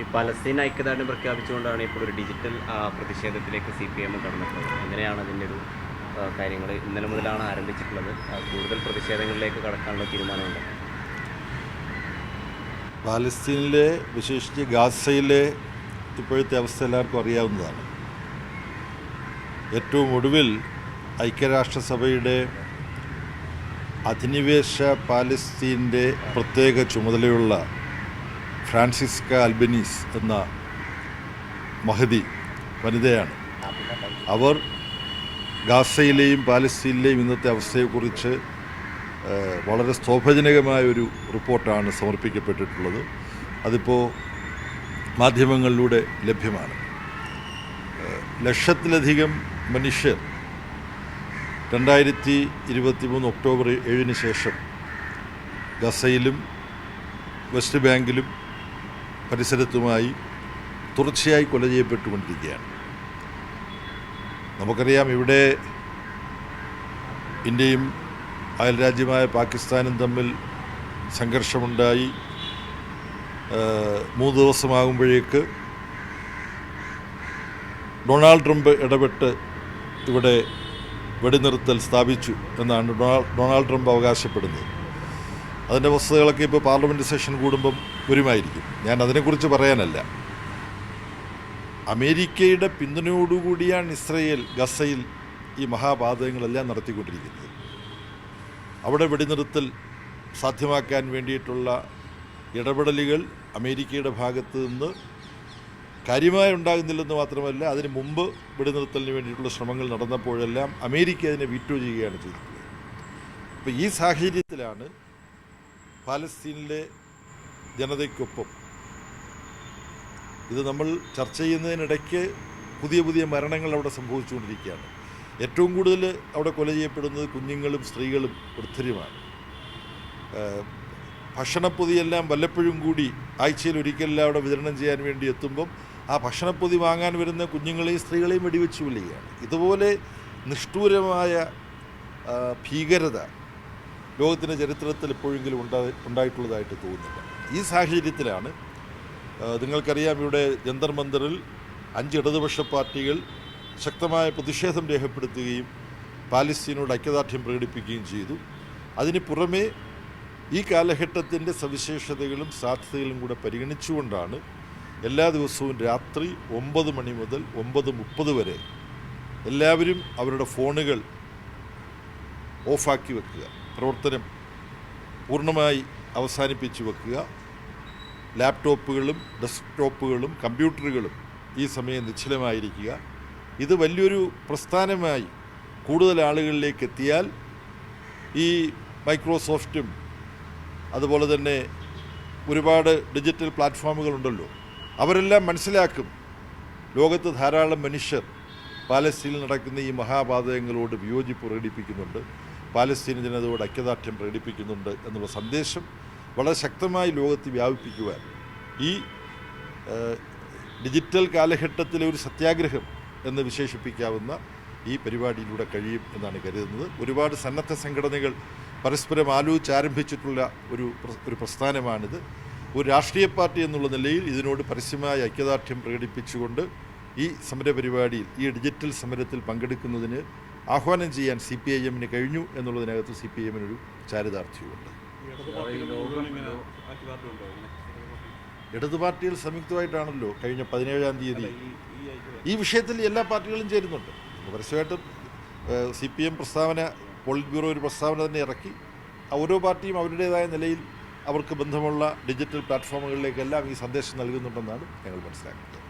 ഈ പലസ്തീൻ ഐക്യദാർഢ്യം പ്രഖ്യാപിച്ചുകൊണ്ടാണ് ഇപ്പോൾ ഒരു ഡിജിറ്റൽ പ്രതിഷേധത്തിലേക്ക് സി പി എം കടന്നിട്ടുള്ളത്. അങ്ങനെയാണ് അതിന്റെ ഒരു കാര്യങ്ങൾ ഇന്നലെ മുതലാണ് ആരംഭിച്ചിട്ടുള്ളത്. കൂടുതൽ പ്രതിഷേധങ്ങളിലേക്ക് കടക്കാനുള്ള തീരുമാനമുണ്ട്. പാലസ്തീനിലെ വിശേഷിച്ച് ഗാസയിലെ ഇപ്പോഴത്തെ അവസ്ഥ എല്ലാവർക്കും അറിയാവുന്നതാണ്. ഏറ്റവും ഒടുവിൽ ഐക്യരാഷ്ട്രസഭയുടെ അധിനിവേശ പാലസ്തീന്റെ പ്രത്യേക ചുമതലയുള്ള ഫ്രാൻസിസ്ക അൽബനീസ് എന്ന മഹതി വനിതയാണ്. അവർ ഗാസയിലെയും പാലസ്തീനിലെയും ഇന്നത്തെ അവസ്ഥയെക്കുറിച്ച് വളരെ സ്തോഭജനകമായ ഒരു റിപ്പോർട്ടാണ് സമർപ്പിക്കപ്പെട്ടിട്ടുള്ളത്. അതിപ്പോൾ മാധ്യമങ്ങളിലൂടെ ലഭ്യമാണ്. ലക്ഷത്തിലധികം മനുഷ്യർ രണ്ടായിരത്തി ഇരുപത്തി മൂന്ന് ഒക്ടോബർ ഏഴിന് ശേഷം ഗസയിലും വെസ്റ്റ് ബാങ്കിലും പരിസരത്തുമായി തുടർച്ചയായി കൊല ചെയ്യപ്പെട്ടുകൊണ്ടിരിക്കുകയാണ്. നമുക്കറിയാം ഇവിടെ ഇന്ത്യയും അയൽരാജ്യമായ പാകിസ്ഥാനും തമ്മിൽ സംഘർഷമുണ്ടായി. മൂന്ന് ദിവസമാകുമ്പോഴേക്ക് ഡൊണാൾഡ് ട്രംപ് ഇടപെട്ട് ഇവിടെ വെടിനിർത്തൽ സ്ഥാപിച്ചു എന്നാണ് ഡൊണാൾഡ് ട്രംപ് അവകാശപ്പെടുന്നത്. അതിന്റെ വസ്തുതകളൊക്കെ ഇപ്പോൾ പാർലമെന്റ് സെഷൻ കൂടുമ്പം വരുമായിരിക്കും. ഞാൻ അതിനെക്കുറിച്ച് പറയാനല്ല. അമേരിക്കയുടെ പിന്തുണയോടുകൂടിയാണ് ഇസ്രയേൽ ഗസയിൽ ഈ മഹാപാതകങ്ങളെല്ലാം നടത്തിക്കൊണ്ടിരിക്കുന്നത്. അവിടെ വെടിനിർത്തൽ സാധ്യമാക്കാൻ വേണ്ടിയിട്ടുള്ള ഇടപെടലുകൾ അമേരിക്കയുടെ ഭാഗത്ത് നിന്ന് കാര്യമായി ഉണ്ടാകുന്നില്ലെന്ന് മാത്രമല്ല അതിന് മുമ്പ് വെടിനിർത്തലിന് വേണ്ടിയിട്ടുള്ള ശ്രമങ്ങൾ നടന്നപ്പോഴെല്ലാം അമേരിക്ക അതിനെ വീറ്റോ ചെയ്യുകയാണ് ചെയ്തിട്ടുള്ളത്. അപ്പോൾ ഈ സാഹചര്യത്തിലാണ് പാലസ്തീനിലെ ജനതയ്ക്കൊപ്പം. ഇത് നമ്മൾ ചർച്ച ചെയ്യുന്നതിനിടയ്ക്ക് പുതിയ പുതിയ മരണങ്ങൾ അവിടെ സംഭവിച്ചുകൊണ്ടിരിക്കുകയാണ്. ഏറ്റവും കൂടുതൽ അവിടെ കൊല ചെയ്യപ്പെടുന്നത് കുഞ്ഞുങ്ങളും സ്ത്രീകളും വൃദ്ധരുമാണ്. ഭക്ഷണപ്പൊതിയെല്ലാം വല്ലപ്പോഴും കൂടി ആഴ്ചയിൽ ഒരിക്കലെല്ലാം അവിടെ വിതരണം ചെയ്യാൻ വേണ്ടി എത്തുമ്പം ആ ഭക്ഷണപ്പൊതി വാങ്ങാൻ വരുന്ന കുഞ്ഞുങ്ങളെയും സ്ത്രീകളെയും വെടിവെച്ച് വിളിക്കുകയാണ് ഇതുപോലെ നിഷ്ഠൂരമായ ഭീകരത ലോകത്തിന്റെ ചരിത്രത്തിൽ എപ്പോഴെങ്കിലും ഉണ്ടാ ഉണ്ടായിട്ടുള്ളതായിട്ട് തോന്നുന്നില്ല. ഈ സാഹചര്യത്തിലാണ് നിങ്ങൾക്കറിയാം ഇവിടെ ജന്തർ മന്ദറിൽ അഞ്ച് ഇടതുപക്ഷ പാർട്ടികൾ ശക്തമായ പ്രതിഷേധം രേഖപ്പെടുത്തുകയും പാലസ്തീനോട് ഐക്യദാർഢ്യം പ്രകടിപ്പിക്കുകയും ചെയ്തു. അതിന് പുറമേ ഈ കാലഘട്ടത്തിന്റെ സവിശേഷതകളും സാധ്യതകളും കൂടെ പരിഗണിച്ചുകൊണ്ടാണ് എല്ലാ ദിവസവും രാത്രി ഒമ്പത് മണി മുതൽ ഒമ്പത് മുപ്പത് വരെ എല്ലാവരും അവരുടെ ഫോണുകൾ ഓഫാക്കി വെക്കുക. പ്രവർത്തനം പൂർണമായി അവസാനിപ്പിച്ചു വെക്കുക. ലാപ്ടോപ്പുകളും ഡെസ്ക്ടോപ്പുകളും കമ്പ്യൂട്ടറുകളും ഈ സമയം നിശ്ചലമായിരിക്കുക. ഇത് വലിയൊരു പ്രസ്ഥാനമായി കൂടുതൽ ആളുകളിലേക്ക് എത്തിയാൽ ഈ മൈക്രോസോഫ്റ്റും അതുപോലെ തന്നെ ഒരുപാട് ഡിജിറ്റൽ പ്ലാറ്റ്ഫോമുകളുണ്ടല്ലോ. അവരെല്ലാം മനസ്സിലാക്കും. ലോകത്ത് ധാരാളം മനുഷ്യർ പാലസ്തീനിൽ നടക്കുന്ന ഈ മഹാപാതകങ്ങളോട് വിയോജിപ്പ് പ്രകടിപ്പിക്കുന്നുണ്ട്. പാലസ്തീൻ ജനതയോട് ഐക്യദാർഢ്യം പ്രകടിപ്പിക്കുന്നുണ്ട് എന്നുള്ള സന്ദേശം വളരെ ശക്തമായി ലോകത്ത് വ്യാപിപ്പിക്കുവാൻ. ഈ ഡിജിറ്റൽ കാലഘട്ടത്തിലെ ഒരു സത്യാഗ്രഹം എന്ന് വിശേഷിപ്പിക്കാവുന്ന ഈ പരിപാടിയിലൂടെ കഴിയും എന്നാണ് കരുതുന്നത്. ഒരുപാട് സന്നദ്ധ സംഘടനകൾ പരസ്പരം ആലോചിച്ച് ആരംഭിച്ചിട്ടുള്ള ഒരു ഒരു പ്രസ്ഥാനമാണിത്. ഒരു രാഷ്ട്രീയ പാർട്ടി എന്നുള്ള നിലയിൽ ഇതിനോട് പരസ്യമായ ഐക്യദാർഢ്യം പ്രകടിപ്പിച്ചുകൊണ്ട് ഈ സമരപരിപാടിയിൽ ഈ ഡിജിറ്റൽ സമരത്തിൽ പങ്കെടുക്കുന്നതിന് ആഹ്വാനം ചെയ്യാൻ സി പി ഐ എമ്മിന് കഴിഞ്ഞു എന്നുള്ളതിനകത്ത് സി പി എമ്മിനൊരു ചാരിതാർത്ഥ്യമുണ്ട് ഇടതു പാർട്ടികൾ സംയുക്തമായിട്ടാണല്ലോ കഴിഞ്ഞ പതിനേഴാം തീയതി ഈ വിഷയത്തിൽ എല്ലാ പാർട്ടികളും ചേരുന്നുണ്ട്. പരസ്യമായിട്ടും സി പി എം പ്രസ്താവന പോളിറ്റ് ബ്യൂറോ ഒരു പ്രസ്താവന തന്നെ ഇറക്കി. ഓരോ പാർട്ടിയും അവരുടേതായ നിലയിൽ അവർക്ക് ബന്ധമുള്ള ഡിജിറ്റൽ പ്ലാറ്റ്ഫോമുകളിലേക്കെല്ലാം ഈ സന്ദേശം നൽകുന്നുണ്ടെന്നാണ് ഞങ്ങൾ മനസ്സിലാക്കുന്നത്.